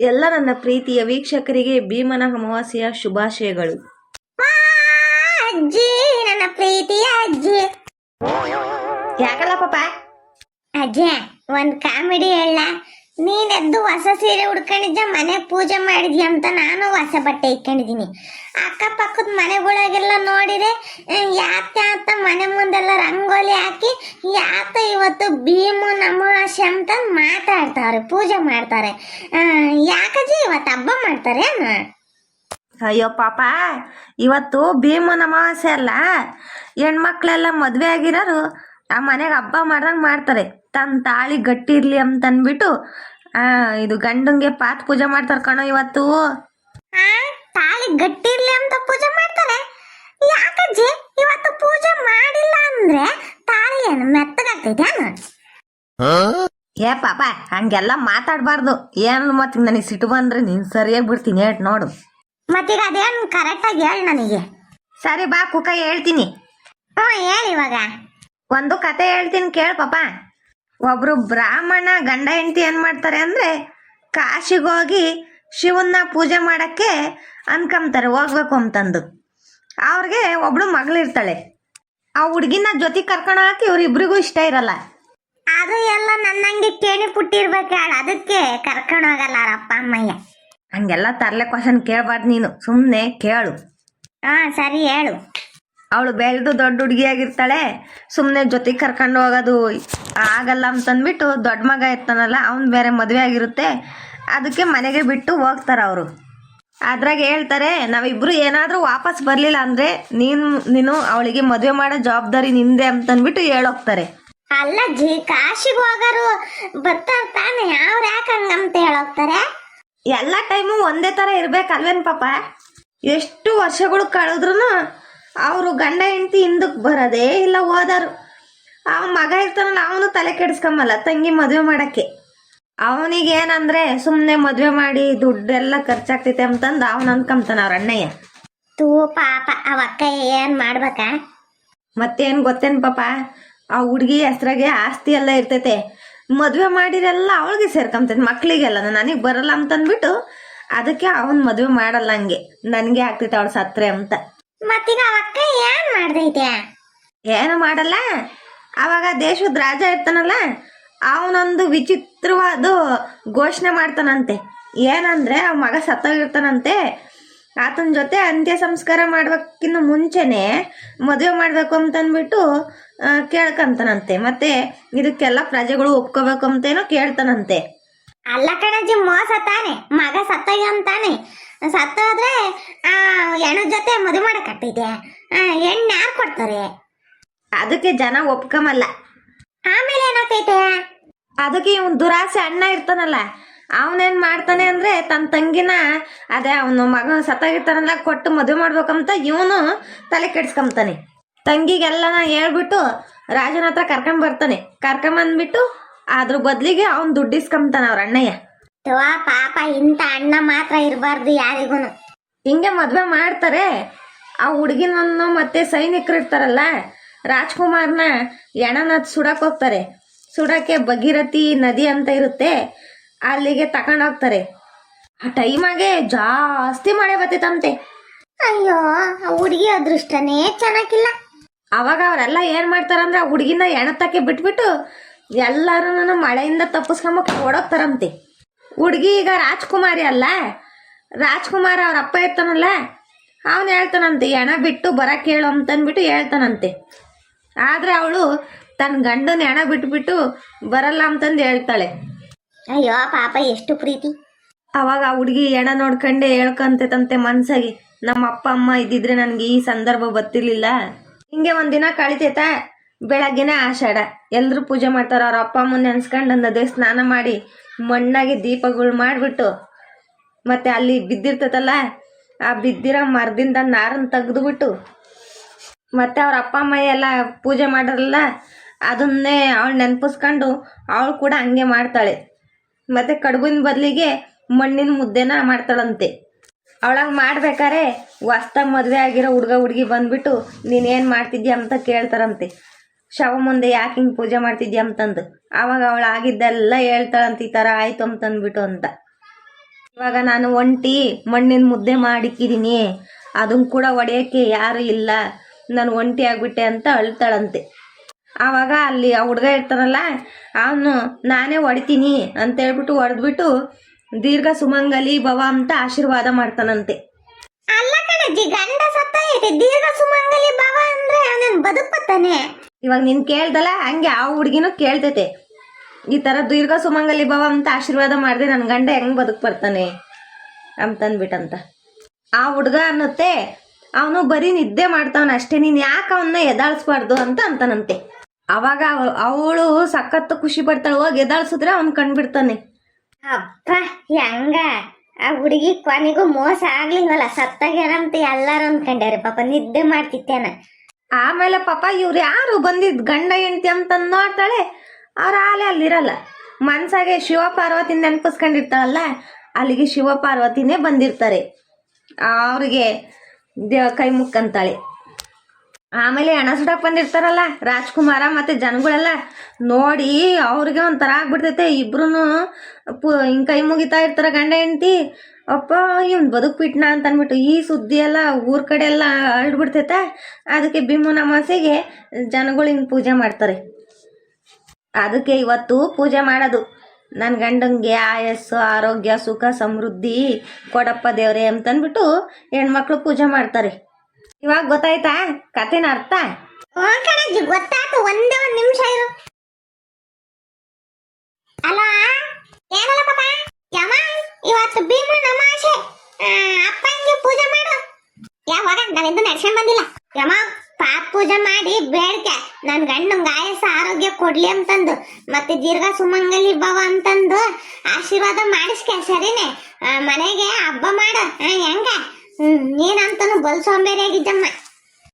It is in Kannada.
ಎಲ್ಲ ನನ್ನ ಪ್ರೀತಿಯ ವೀಕ್ಷಕರಿಗೆ ಭೀಮನ ಅಮಾವಾಸ್ಯೆಯ ಶುಭಾಶಯಗಳು. ಅಜ್ಜಿ ನನ್ನ ಪ್ರೀತಿಯ ಅಜ್ಜಿ. ಯಾಕಲ್ಲ ಪಾಪ ಅಜ್ಜಿ ಒಂದ್ ಕಾಮಿಡಿ ಹೇಳ. ನೀನೆದ್ದು ಹೊಸ ಸೀರೆ ಉಡ್ಕೊಂಡಿದ್ದ ಮನೆ ಪೂಜೆ ಮಾಡಿದ್ಯ ಅಂತ ನಾನು ಹೊಸ ಬಟ್ಟೆ ಇಟ್ಕೊಂಡಿದೀನಿ ಅಕ್ಕಪಕ್ಕದ ಮನೆಗಳಿಗೆಲ್ಲ ನೋಡಿದ್ರೆ ಯಾತ ಅಂತ ಮನೆ ಮುಂದೆಲ್ಲ ರಂಗೋಲಿ ಹಾಕಿ ಯಾತ ಇವತ್ತು ಭೀಮು ನಮಾಶೆ ಅಂತ ಮಾತಾಡ್ತಾರೆ, ಪೂಜೆ ಮಾಡ್ತಾರೆ. ಯಾಕಜಿ ಇವತ್ತು ಹಬ್ಬ ಮಾಡ್ತಾರೆ ಅಯ್ಯೋ ಪಾಪ, ಇವತ್ತು ಭೀಮು ಅಮಾವಾಸ್ಯೆ ಅಲ್ಲ, ಹೆಣ್ಮಕ್ಳೆಲ್ಲ ಮದುವೆ ಆಗಿರೋರು ಆ ಮನೆಗೆ ಹಬ್ಬ ಮಾಡ್ದಂಗೆ ಮಾಡ್ತಾರೆ. ತಮ್ಮ ತಾಳಿ ಗಟ್ಟಿ ಇರ್ಲಿ ಅಂತ ಅಂದ್ಬಿಟ್ಟು ಆ, ಇದು ಗಂಡಂಗೆ ಪಾತ್ ಪೂಜೆ ಮಾಡ್ತಾರೆ ಕಣೋ ಇವತ್ತು. ತಾಳಿ ತಾಳಿ ಗಟ್ಟಿರ್ಲಿ ಅಂತ ಪೂಜೆ ಮಾಡ್ತಾರೆ? ಯಾಕಜ್ಜಿ ಇವತ್ತು ಪೂಜೆ ಮಾಡಿಲ್ಲ ಅಂದ್ರೆ ತಾಳಿ ಏನು ಮೆತ್ತಗಾಗ್ತೈತೆ ಏ ಪಾಪ ಹಂಗೆಲ್ಲ ಮಾತಾಡಬಾರ್ದು. ಏನು ಮತ್ತೆ ನನಗೆ ಸಿಟ್ಟು ಬಂದ್ರೆ ನೀನು ಸರಿಯಾಗಿ ಬಿಡ್ತೀನಿ. ಹೇಳ್ ನೋಡು. ಮತ್ತೀಗ ಅದೇನು ಕರೆಕ್ಟಾಗಿ ಹೇಳಿ ನನಗೆ. ಸರಿ ಬಾ ಕುಕ್ಕ ಹೇಳ್ತೀನಿ. ಹ್ಞೂ ಹೇಳಿ ಇವಾಗ. ಒಂದು ಕತೆ ಹೇಳ್ತೀನಿ ಕೇಳು ಪಾಪ. ಒಬ್ರು ಬ್ರಾಹ್ಮಣ ಗಂಡ ಹೆಂಡತಿ ಏನು ಮಾಡ್ತಾರೆ ಅಂದರೆ ಕಾಶಿಗೆ ಹೋಗಿ ಶಿವನ್ನ ಪೂಜೆ ಮಾಡೋಕ್ಕೆ ಅನ್ಕೊಂತಾರೆ ಹೋಗ್ಬೇಕು ಅಂತಂದು. ಅವ್ರಿಗೆ ಒಬ್ಳು ಮಗಳಿರ್ತಾಳೆ. ಆ ಹುಡುಗಿನ ಜೊತೆ ಕರ್ಕೊಂಡು ಹಾಕಿ ಇವ್ರಿಬ್ರಿಗೂ ಇಷ್ಟ ಇರಲ್ಲ. ಅದು ಎಲ್ಲ ನನ್ನಂಗೆ ಕೇಳಿ ಪುಟ್ಟಿರ್ಬೇಕಾಳ ಅದಕ್ಕೆ ಕರ್ಕೊಂಡು ಹೋಗಲ್ಲ ಅಪ್ಪ ಅಮ್ಮಯ್ಯ. ಹಂಗೆಲ್ಲ ತರಲೆ ಕ್ವಶನ್ ಕೇಳ್ಬಾರ್ದು ನೀನು ಸುಮ್ಮನೆ ಕೇಳು. ಹಾ ಸರಿ ಹೇಳು. ಅವಳು ಬೆಳೆದು ದೊಡ್ಡ ಹುಡುಗಿಯಾಗಿರ್ತಾಳೆ ಸುಮ್ಮನೆ ಜೊತೆಗೆ ಕರ್ಕೊಂಡು ಹೋಗೋದು ಆಗಲ್ಲ ಅಂತಂದ್ಬಿಟ್ಟು ದೊಡ್ಡ ಮಗ ಇರ್ತಾನಲ್ಲ ಅವ್ನು ಬೇರೆ ಮದುವೆ ಆಗಿರುತ್ತೆ. ಅದಕ್ಕೆ ಮನೆಗೆ ಬಿಟ್ಟು ಹೋಗ್ತಾರೆ ಅವರು. ಅದ್ರಾಗ ಹೇಳ್ತಾರೆ ನಾವಿಬ್ರು ಏನಾದರೂ ವಾಪಸ್ ಬರಲಿಲ್ಲ ಅಂದರೆ ನೀನು ನೀನು ಅವಳಿಗೆ ಮದುವೆ ಮಾಡೋ ಜವಾಬ್ದಾರಿ ನಿಂದೆ ಅಂತಂದ್ಬಿಟ್ಟು ಹೇಳೋಗ್ತಾರೆ. ಅಲ್ಲ ಜಿ ಕಾಶಿಗೆ ಹೋಗೋರು ಬರ್ತಾರೆ ತಾನೆ ಅವ್ರು ಯಾಕೆ ಹಂಗಂತ ಹೇಳೋಗ್ತಾರೆ? ಎಲ್ಲ ಟೈಮು ಒಂದೇ ಥರ ಇರಬೇಕಲ್ವೇನು ಪಾಪ? ಎಷ್ಟು ವರ್ಷಗಳು ಕಳೆದ್ರೂ ಅವರು ಗಂಡ ಹೆಂಡತಿ ಹಿಂದಕ್ಕೆ ಬರೋದೇ ಇಲ್ಲ ಹೋದರು. ಆ ಮಗ ಇರ್ತಾನಲ್ಲ ಅವನು ತಲೆ ಕೆಡಿಸ್ಕೊಂಬಲ್ಲ ತಂಗಿ ಮದುವೆ ಮಾಡೋಕ್ಕೆ. ಅವನಿಗೆ ಏನಂದ್ರೆ ಸುಮ್ಮನೆ ಮದುವೆ ಮಾಡಿ ದುಡ್ಡೆಲ್ಲ ಖರ್ಚಾಗ್ತೈತೆ ಅಂತಂದು ಅವನು ಅನ್ಕೊಂತಾನ ಅವ್ರ ಅಣ್ಣಯ್ಯ. ತೂ ಪಾಪ ಅವ ಅಕ್ಕ ಏನ್ ಮಾಡ್ಬೇಕಾ? ಮತ್ತೇನು ಗೊತ್ತೇನು ಪಾಪ? ಆ ಹುಡುಗಿ ಹೆಸ್ರಾಗೆ ಆಸ್ತಿ ಎಲ್ಲ ಇರ್ತೈತೆ. ಮದುವೆ ಮಾಡಿರೆಲ್ಲ ಅವಳಿಗೆ ಸೇರ್ಕೊಂತೈತೆ ಮಕ್ಳಿಗೆಲ್ಲ. ನನಗೆ ಬರಲ್ಲ ಅಂತಂದ್ಬಿಟ್ಟು ಅದಕ್ಕೆ ಅವನು ಮದುವೆ ಮಾಡಲ್ಲ ಹಂಗೆ. ನನಗೆ ಆಗ್ತೈತೆ ಅವಳು ಸತ್ರೆ ಅಂತ. ಮತ್ತೀಗ ಅಕ್ಕ ಏನ್ ಮಾಡ್ದೈತೆ? ಏನು ಮಾಡಲ್ಲ? ಅವಾಗ ದೇಶದ ರಾಜ ಇರ್ತಾನಲ್ಲ ಅವನೊಂದು ವಿಚಿತ್ರವಾದ ಘೋಷಣೆ ಮಾಡ್ತಾನಂತೆ. ಏನಂದ್ರೆ ಅವ ಮಗ ಸತ್ತೋಗಿರ್ತಾನಂತೆ. ಆತನ ಜೊತೆ ಅಂತ್ಯ ಸಂಸ್ಕಾರ ಮಾಡ್ಬೇಕಿನ್ನು ಮುಂಚೆನೆ ಮದುವೆ ಮಾಡಬೇಕು ಅಂತಂದ್ಬಿಟ್ಟು ಕೇಳ್ಕಂತಾನಂತೆ. ಮತ್ತೆ ಇದಕ್ಕೆಲ್ಲ ಪ್ರಜೆಗಳು ಒಪ್ಕೋಬೇಕು ಅಂತೇನೋ ಕೇಳ್ತಾನಂತೆ. ಅಲ್ಲ ಕಣಜ್ಜಿ ಮೋಸ ತಾನೆ. ಮಗ ಸತ್ತೋಗ್ಯ ಅಂತಾನೆ ಸತ್ತೋದ್ರೆ ಆ ಹೆಣ್ಣು ಜೊತೆ ಮದುವೆ ಮಾಡಕತ್ತೈತೆ ಆ, ಹೆಣ್ಣು ಯಾರು ಕೊಡ್ತಾರೆ? ಅದಕ್ಕೆ ಜನ ಒಪ್ಕೊಂಬಲ್ಲ ಆಮೇಲೆ ಏನಾಗ್ತೈತೆ? ಅದಕ್ಕೆ ಇವನ್ ದುರಾಸೆ ಅಣ್ಣ ಇರ್ತಾನಲ್ಲ ಅವನೇನ್ ಮಾಡ್ತಾನೆ ಅಂದ್ರೆ ತನ್ನ ತಂಗಿನ ಅದೇ ಅವನು ಮಗ ಸತ್ತಾಗಿರ್ತಾನಲ್ಲ ಕೊಟ್ಟು ಮದುವೆ ಮಾಡ್ಬೇಕಂತ ಇವನು ತಲೆ ಕೆಡ್ಸ್ಕೊಂತಾನೆ ತಂಗಿಗೆಲ್ಲನ ಹೇಳ್ಬಿಟ್ಟು ರಾಜನ ಹತ್ರ ಕರ್ಕೊಂಡ್ ಬರ್ತಾನೆ. ಕರ್ಕೊಂಬಂದ್ಬಿಟ್ಟು ಅದ್ರ ಬದ್ಲಿಗೆ ಅವ್ನು ದುಡ್ಡು ಇಸ್ಕೊಂತಾನ ಅವ್ರ ಅಣ್ಣಯ್ಯ. ತುವಾ ಪಾಪ ಇಂಥ ಅಣ್ಣ ಮಾತ್ರ ಇರಬಾರ್ದು ಯಾರಿಗೂನು ಹಿಂಗೆ ಮದ್ವೆ ಮಾಡ್ತಾರೆ. ಆ ಹುಡುಗಿನನ್ನು ಮತ್ತೆ ಸೈನಿಕರು ಇರ್ತಾರಲ್ಲ ರಾಜ್ಕುಮಾರ್ನ ಎಣನ ಸುಡಕ್ ಹೋಗ್ತಾರೆ. ಸುಡಕ್ಕೆ ಭಗೀರಥಿ ನದಿ ಅಂತ ಇರುತ್ತೆ ಅಲ್ಲಿಗೆ ತಗೊಂಡೋಗ್ತಾರೆ ಆ ಟೈಮಾಗೆ ಜಾಸ್ತಿ ಮಳೆ ಬರ್ತೈತಂತೆ ಅಯ್ಯೋ ಆ ಹುಡುಗಿ ಅದೃಷ್ಟನೇ ಚೆನ್ನಾಗಿಲ್ಲ. ಅವಾಗ ಅವರೆಲ್ಲ ಏನ್ ಮಾಡ್ತಾರಂದ್ರೆ ಆ ಹುಡುಗಿನ ಎಣತಕ್ಕೆ ಬಿಟ್ಬಿಟ್ಟು ಎಲ್ಲರೂ ಮಳೆಯಿಂದ ತಪ್ಪಿಸ್ಕೊಂಬಕ್ಕೆ ಓಡೋಗ್ತಾರಂತೆ. ಹುಡುಗಿ ಈಗ ರಾಜ್ಕುಮಾರಿ ಅಲ್ಲ. ರಾಜ್ಕುಮಾರ್ ಅವ್ರ ಅಪ್ಪ ಇರ್ತಾನಲ್ಲ ಅವನು ಹೇಳ್ತಾನಂತೆ ಎಣ ಬಿಟ್ಟು ಬರಕ್ಕೆ ಹೇಳು ಅಂತಂದ್ಬಿಟ್ಟು ಹೇಳ್ತಾನಂತೆ. ಆದರೆ ಅವಳು ತನ್ನ ಗಂಡನ ಎಣ ಬಿಟ್ಬಿಟ್ಟು ಬರಲ್ಲ ಅಂತಂದು ಹೇಳ್ತಾಳೆ. ಅಯ್ಯೋ ಪಾಪ ಎಷ್ಟು ಪ್ರೀತಿ. ಅವಾಗ ಆ ಹುಡುಗಿ ಎಣ ನೋಡ್ಕೊಂಡೆ ಹೇಳ್ಕೊಂತೈತಂತೆ ಮನ್ಸಾಗಿ ನಮ್ಮ ಅಪ್ಪ ಅಮ್ಮ ಇದ್ದಿದ್ರೆ ನನಗೆ ಈ ಸಂದರ್ಭ ಬತ್ತಿರ್ಲಿಲ್ಲ ಹಿಂಗೆ ಒಂದಿನ ಕಳಿತೈತ ಬೆಳಗ್ಗೆನೆ ಆಷಾಢ ಎಲ್ಲರೂ ಪೂಜೆ ಮಾಡ್ತಾರೆ ಅವ್ರ ಅಪ್ಪ ಅಮ್ಮನ ನೆನ್ಸ್ಕೊಂಡು ನದಿ ಸ್ನಾನ ಮಾಡಿ ಮಣ್ಣಾಗಿ ದೀಪಗಳು ಮಾಡಿಬಿಟ್ಟು ಮತ್ತೆ ಅಲ್ಲಿ ಬಿದ್ದಿರ್ತೈತಲ್ಲ ಆ ಬಿದ್ದಿರೋ ಮರದಿಂದ ನಾರನ್ನು ತೆಗೆದುಬಿಟ್ಟು ಮತ್ತೆ ಅವ್ರ ಅಪ್ಪ ಅಮ್ಮ ಎಲ್ಲ ಪೂಜೆ ಮಾಡಿರಲ್ಲ ಅದನ್ನೇ ಅವಳು ನೆನಪಿಸ್ಕೊಂಡು ಅವಳು ಕೂಡ ಹಂಗೆ ಮಾಡ್ತಾಳೆ. ಮತ್ತೆ ಕಡುಬಿನ ಬದಲಿಗೆ ಮಣ್ಣಿನ ಮುದ್ದೆನ ಮಾಡ್ತಾಳಂತೆ. ಅವಳಾಗ ಮಾಡ್ಬೇಕಾರೆ ಹೊಸ್ದಾಗಿ ಮದುವೆ ಆಗಿರೋ ಹುಡುಗ ಹುಡುಗಿ ಬಂದ್ಬಿಟ್ಟು ನೀನೇನು ಮಾಡ್ತಿದ್ಯಾ ಅಂತ ಕೇಳ್ತಾರಂತೆ. ಶವ ಮುಂದೆ ಯಾಕೆ ಹಿಂಗೆ ಪೂಜೆ ಮಾಡ್ತಿದ್ಯಾ ಅಂತಂದು. ಆವಾಗ ಅವಳು ಆಗಿದ್ದೆಲ್ಲ ಹೇಳ್ತಾಳಂತ ಈ ಥರ ಆಯ್ತು ಅಂತಂದ್ಬಿಟ್ಟು ಅಂತ. ಇವಾಗ ನಾನು ಒಂಟಿ ಮಣ್ಣಿನ ಮುದ್ದೆ ಮಾಡಿಕ್ಕಿದ್ದೀನಿ ಅದನ್ನ ಕೂಡ ಒಡೆಯೋಕ್ಕೆ ಯಾರು ಇಲ್ಲ. ನಾನು ಒಂಟಿ ಆಗ್ಬಿಟ್ಟೆ ಅಂತ ಅಳ್ತಾಳಂತೆ. ಆವಾಗ ಅಲ್ಲಿ ಆ ಹುಡುಗ ಇರ್ತಾರಲ್ಲ, ಅವನು, ನಾನೇ ಹೊಡಿತೀನಿ ಅಂತ ಹೇಳ್ಬಿಟ್ಟು ಹೊಡೆದ್ಬಿಟ್ಟು ದೀರ್ಘ ಸುಮಂಗಲಿ ಭವ ಅಂತ ಆಶೀರ್ವಾದ ಮಾಡ್ತಾನಂತೆ. ಅಲ್ಲ ಕಣಜ್ಜಿ, ಗಂಡ ಸತ್ತ ದೀರ್ಘ ಸುಮಂಗಲಿ ಭವ ಅಂದ್ರೆ ಅವನ ಬದುಕ್ತಾನೆ ಇವಾಗ ನೀನು ಕೇಳ್ದಲ್ಲ, ಹಂಗೆ ಆ ಹುಡುಗಿನೂ ಕೇಳ್ತೈತೆ. ಈ ಥರ ದೀರ್ಘ ಸುಮಂಗಲಿ ಭವ ಅಂತ ಆಶೀರ್ವಾದ ಮಾಡಿದೆ ನನ್ನ ಗಂಡ ಹೆಂಗೆ ಬದುಕ್ ಬರ್ತಾನೆ ಅಂತಂದ್ಬಿಟ್ಟಂತ. ಆ ಹುಡುಗ ಅನ್ನತ್ತೆ, ಅವನು ಬರೀ ನಿದ್ದೆ ಮಾಡ್ತಾವನ ಅಷ್ಟೇ, ನೀನು ಯಾಕೆ ಅವನ್ನ ಎದಾಳಿಸ್ಬಾರ್ದು ಅಂತ ಅಂತಾನಂತೆ. ಅವಾಗ ಅವಳು ಸಖತ್ತು ಖುಷಿ ಪಡ್ತಾಳೆ, ಹೋಗಿ ಎದಾಳ್ಸಿದ್ರೆ ಅವ್ನು ಕಂಡ್ಬಿಡ್ತಾನೆ ಅಪ್ಪ ಹೆಂಗ. ಆ ಹುಡುಗಿ ಕೊನೆಗೂ ಮೋಸ ಆಗ್ಲಿಲ್ವಲ್ಲ ಸತ್ತಾಗ್ಯಾರಂತ ಎಲ್ಲಾರು ಅನ್ಕೊಂಡ್ಯಾರ, ಪಾಪ ನಿದ್ದೆ ಮಾಡ್ತಿತ್ತೇನ. ಆಮೇಲೆ ಪಾಪ ಇವ್ರು ಯಾರು ಬಂದಿದ್ ಗಂಡ ಹೆಂಡತಿ ಅಂತ ನೋಡ್ತಾಳೆ. ಅವ್ರ ಆಲೆ ಅಲ್ಲಿರಲ್ಲ. ಮನ್ಸಾಗೆ ಶಿವ ಪಾರ್ವತಿ ನೆನಪಿಸ್ಕೊಂಡಿರ್ತಾಳಲ್ಲ, ಅಲ್ಲಿಗೆ ಶಿವ ಪಾರ್ವತಿನೇ ಬಂದಿರ್ತಾರೆ. ಅವ್ರಿಗೆ ದೇವ ಕೈ ಮುಕ್ಕಂತಾಳೆ. ಆಮೇಲೆ ಎಣ ಬಂದಿರ್ತಾರಲ್ಲ, ರಾಜ್ಕುಮಾರ ಮತ್ತೆ ಜನಗಳೆಲ್ಲ ನೋಡಿ ಅವ್ರಿಗೆ ಒಂಥರ ಆಗ್ಬಿಡ್ತೈತೆ. ಇಬ್ರು ಪು, ಹಿಂಗ್ ಕೈ ಮುಗಿತಾ ಇರ್ತಾರ ಗಂಡ ಹೆಂಡತಿ. ಅಪ್ಪ, ಇವ್ನು ಬದುಕ್ಬಿಟ್ನ ಅಂತ ಅನ್ಬಿಟ್ಟು ಈ ಸುದ್ದಿ ಎಲ್ಲ ಊರ್ ಕಡೆ ಎಲ್ಲ ಹರಡ್ಬಿಡ್ತೈತೆ ಅದಕ್ಕೆ ಭೀಮನ ಅಮಾಸೆಗೆ ಜನಗಳು ಪೂಜೆ ಮಾಡ್ತಾರೆ. ಅದಕ್ಕೆ ಇವತ್ತು ಪೂಜೆ ಮಾಡೋದು. ನನ್ನ ಗಂಡಂಗೆ ಆಯಸ್ಸು, ಆರೋಗ್ಯ, ಸುಖ, ಸಮೃದ್ಧಿ ಕೊಡಪ್ಪ ದೇವ್ರೆ ಅಂತಂದ್ಬಿಟ್ಟು ಹೆಣ್ಮಕ್ಳು ಪೂಜೆ ಮಾಡ್ತಾರೆ. ಇವಾಗ ಗೊತ್ತಾಯ್ತಾ? ಕಥೆನ ಅರ್ಥ? ಕಣಜ್ಜಿ ಗೊತ್ತಾಯ್ತು. ಒಂದೇ ಒಂದ್ ನಿಮಿಷ ಇರು. ಅಲೋ, ಏನಲ್ಲ ಪಾಪ? ಯಮ, ಇವತ್ತು ಭೀಮ ನಮಾಶೆ ಅಪ್ಪಂಗೆ ಪೂಜೆ ಮಾಡು. ಯಾವಾಗ? ನಾನಿಂದು ನಡ್ಸ್ಕೊಂಡ್ ಬಂದಿಲ್ಲ. ಯಮ, ಪಾಪ ಪೂಜೆ ಮಾಡಿ ಬೇಡ್ಕೆ. ನನ್ ಗಂಡಂಗ ಆಯಸ್ಸ ಆರೋಗ್ಯ ಕೊಡ್ಲಿ ಅಂತಂದು. ಮತ್ತೆ ದೀರ್ಘ ಸುಮಂಗಲಿ ಭವ ಅಂತಂದು. ಆಶೀರ್ವಾದ ಮಾಡಿಸ್ಕೆ, ಸರಿನೆ? ಮನೆಗೆ ಹಬ್ಬ ಮಾಡು. ಹೆಂಗ? ನೀನಂತನು ಬಲ್ ಸೋಂಬೇರಿ ಆಗಿದ್ದಮ್ಮ